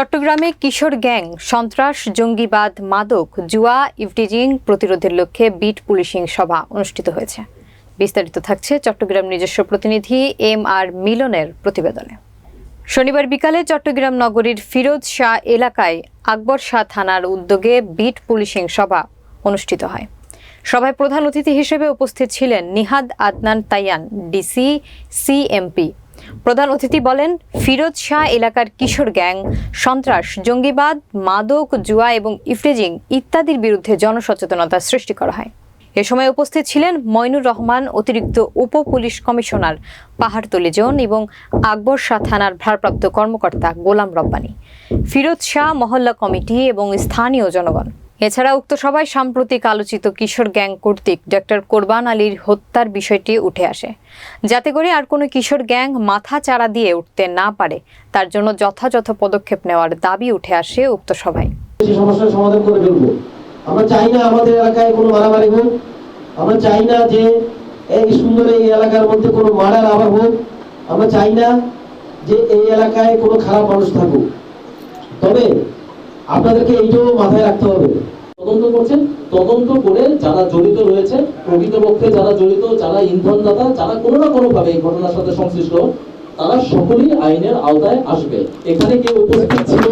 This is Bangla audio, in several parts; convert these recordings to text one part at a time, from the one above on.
চট্টগ্রামে কিশোর গ্যাং, সন্ত্রাস, জঙ্গিবাদ, মাদক, জুয়া ইভটিজিং প্রতিরোধের লক্ষ্যে বিট পুলিশিং সভা অনুষ্ঠিত হয়েছে। বিস্তারিত থাকছে চট্টগ্রাম নিজস্ব প্রতিনিধি এম আর মিলনের প্রতিবেদনে। শনিবার বিকালে চট্টগ্রাম নগরীর ফিরোজ শাহ এলাকায় আকবর শাহ থানার উদ্যোগে বিট পুলিশিং সভা অনুষ্ঠিত হয়। সভায় প্রধান অতিথি হিসেবে উপস্থিত ছিলেন নিহাদ আদনান তাইয়ান, ডিসি, সিএমপি প্রধান অতিথি বলেন, ফিরোজ শাহ এলাকার কিশোর গ্যাং, সন্ত্রাস, জঙ্গিবাদ, মাদক, জুয়া এবং ইফটেজিং ইত্যাদির বিরুদ্ধে জনসচেতনতা সৃষ্টি করা হয়। এ সময় উপস্থিত ছিলেন মইনুর রহমান, অতিরিক্ত উপ পুলিশ কমিশনার পাহাড়তলি জোন এবং আকবর শাহ থানার ভারপ্রাপ্ত কর্মকর্তা গোলাম রব্বানী। ফিরোজ শাহ মহল্লা কমিটি এবং স্থানীয় জনগণ। এছাড়া উক্ত সভায় সাম্প্রতিক আলোচিত কিশোর গ্যাং কর্তৃক ডক্টর কোরবান আলীর হত্যার বিষয়টি উঠে আসে। যাতে করে আর কোনো কিশোর গ্যাং মাথা চারা দিয়ে উঠতে না পারে, তার জন্য যথাযথ পদক্ষেপ নেওয়ার দাবি উঠে আসে উক্ত সভায়। সমস্যার সমাধান করে ফেলব। আমরা চাই না আমাদের এলাকায় কোনো মারামারি হোক, আমরা চাই না যে এই সুন্দর এই এলাকার মধ্যে কোনো মারার আবার হোক, আমরা চাই না যে এই এলাকায় কোনো খারাপ মানুষ থাকুক। তবে আপনাদেরকে এইটাও মাথায় রাখতে হবে। তদন্ত করছেন, তদন্ত করে যারা জড়িত রয়েছে, প্রকৃতপক্ষে যারা জড়িত, যারা ইন্ধনদাতা, যারা কোনো না কোনো ভাবে এই ঘটনার সাথে সংশ্লিষ্ট, তারা সকলেই আইনের আওতায় আসবে। এখানে কেউ উপস্থিত ছিল,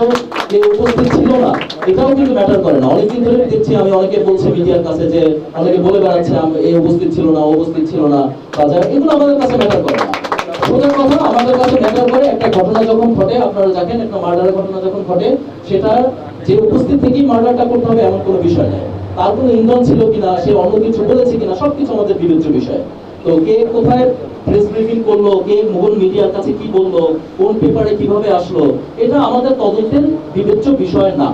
কেউ উপস্থিত ছিল না। এটাও কিন্তু ম্যাটার করে না। অনেকদিন ধরে দেখছি আমি, অনেকে বলছি মিডিয়ার কাছে যে, অনেকে বলে বেড়াচ্ছে এই উপস্থিত ছিল না উপস্থিত ছিল না, বা যারা এগুলো আমাদের কাছে ম্যাটার করে না। সোজা কথা, আমাদের কাছে একটা ঘটনা যখন ঘটে, আপনারা দেখেন একটা মার্ডারের ঘটনা যখন ঘটে, সেটা যে উপস্থিত থেকেই মার্ডারটা করতে হবে এমন কোনো বিষয় নেই তার কোনো ইন্ধন ছিল কিনা, সে অন্য কিছু বলেছে কিনা, সবকিছু আমাদের বিবেচ্য বিষয়। তো কে কোথায় প্রেস ব্রিফিং করল, কে মোহন মিডিয়ার কাছে কি বলল, কোন পেপারে কীভাবে আসলো, এটা আমাদের তদন্তের বিবেচ্য বিষয় না।